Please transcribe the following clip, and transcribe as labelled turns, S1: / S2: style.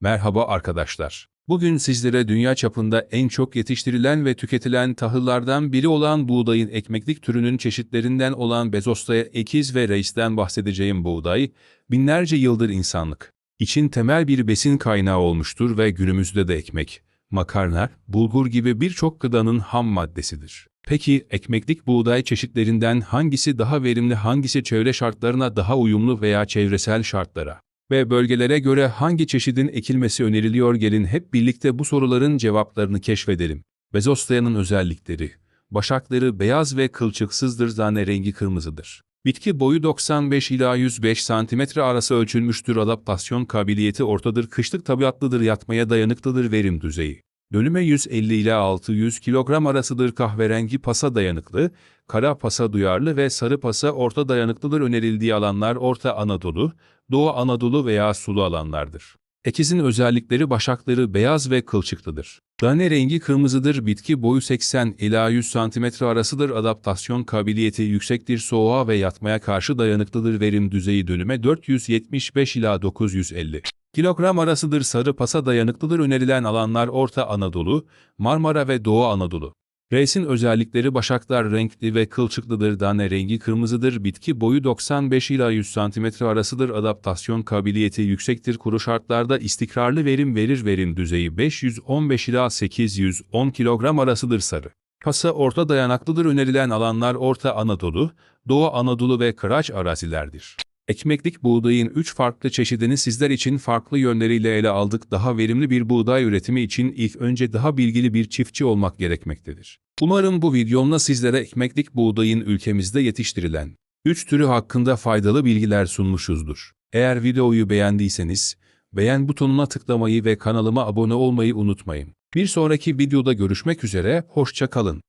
S1: Merhaba arkadaşlar. Bugün sizlere dünya çapında en çok yetiştirilen ve tüketilen tahıllardan biri olan buğdayın ekmeklik türünün çeşitlerinden olan Bezostaya ekiz ve reisten bahsedeceğim buğday, binlerce yıldır insanlık için temel bir besin kaynağı olmuştur ve günümüzde de ekmek, makarna, bulgur gibi birçok gıdanın ham maddesidir. Peki ekmeklik buğday çeşitlerinden hangisi daha verimli, hangisi çevre şartlarına daha uyumlu veya çevresel şartlara ve bölgelere göre hangi çeşidin ekilmesi öneriliyor gelin hep birlikte bu soruların cevaplarını keşfedelim. Bezostayanın özellikleri. Başakları beyaz ve kılçıksızdır zane rengi kırmızıdır. Bitki boyu 95 ila 105 cm arası ölçülmüştür adaptasyon kabiliyeti ortadır kışlık tabiatlıdır yatmaya dayanıklıdır verim düzeyi. Dönüme 150 ila 600 kilogram arasıdır kahverengi pasa dayanıklı, kara pasa duyarlı ve sarı pasa orta dayanıklıdır önerildiği alanlar Orta Anadolu, Doğu Anadolu veya sulu alanlardır. Ekizin özellikleri başakları beyaz ve kılçıklıdır. Tane rengi kırmızıdır, bitki boyu 80 ila 100 cm arasıdır, adaptasyon kabiliyeti yüksektir, soğuğa ve yatmaya karşı dayanıklıdır, verim düzeyi dönüme 475 ila 950 kilogram arasıdır, sarı pasa dayanıklıdır, önerilen alanlar Orta Anadolu, Marmara ve Doğu Anadolu. Reis'in özellikleri başaklar renkli ve kılçıklıdır, tane rengi kırmızıdır, bitki boyu 95 ila 100 cm arasıdır, adaptasyon kabiliyeti yüksektir, kuru şartlarda istikrarlı verim verir, verim düzeyi 515 ila 810 kilogram arasıdır sarı. Pasa orta dayanaklıdır, önerilen alanlar Orta Anadolu, Doğu Anadolu ve Kıraç arazilerdir. Ekmeklik buğdayın 3 farklı çeşidini sizler için farklı yönleriyle ele aldık. Daha verimli bir buğday üretimi için ilk önce daha bilgili bir çiftçi olmak gerekmektedir. Umarım bu videomla sizlere ekmeklik buğdayın ülkemizde yetiştirilen 3 türü hakkında faydalı bilgiler sunmuşuzdur. Eğer videoyu beğendiyseniz, beğen butonuna tıklamayı ve kanalıma abone olmayı unutmayın. Bir sonraki videoda görüşmek üzere, hoşça kalın.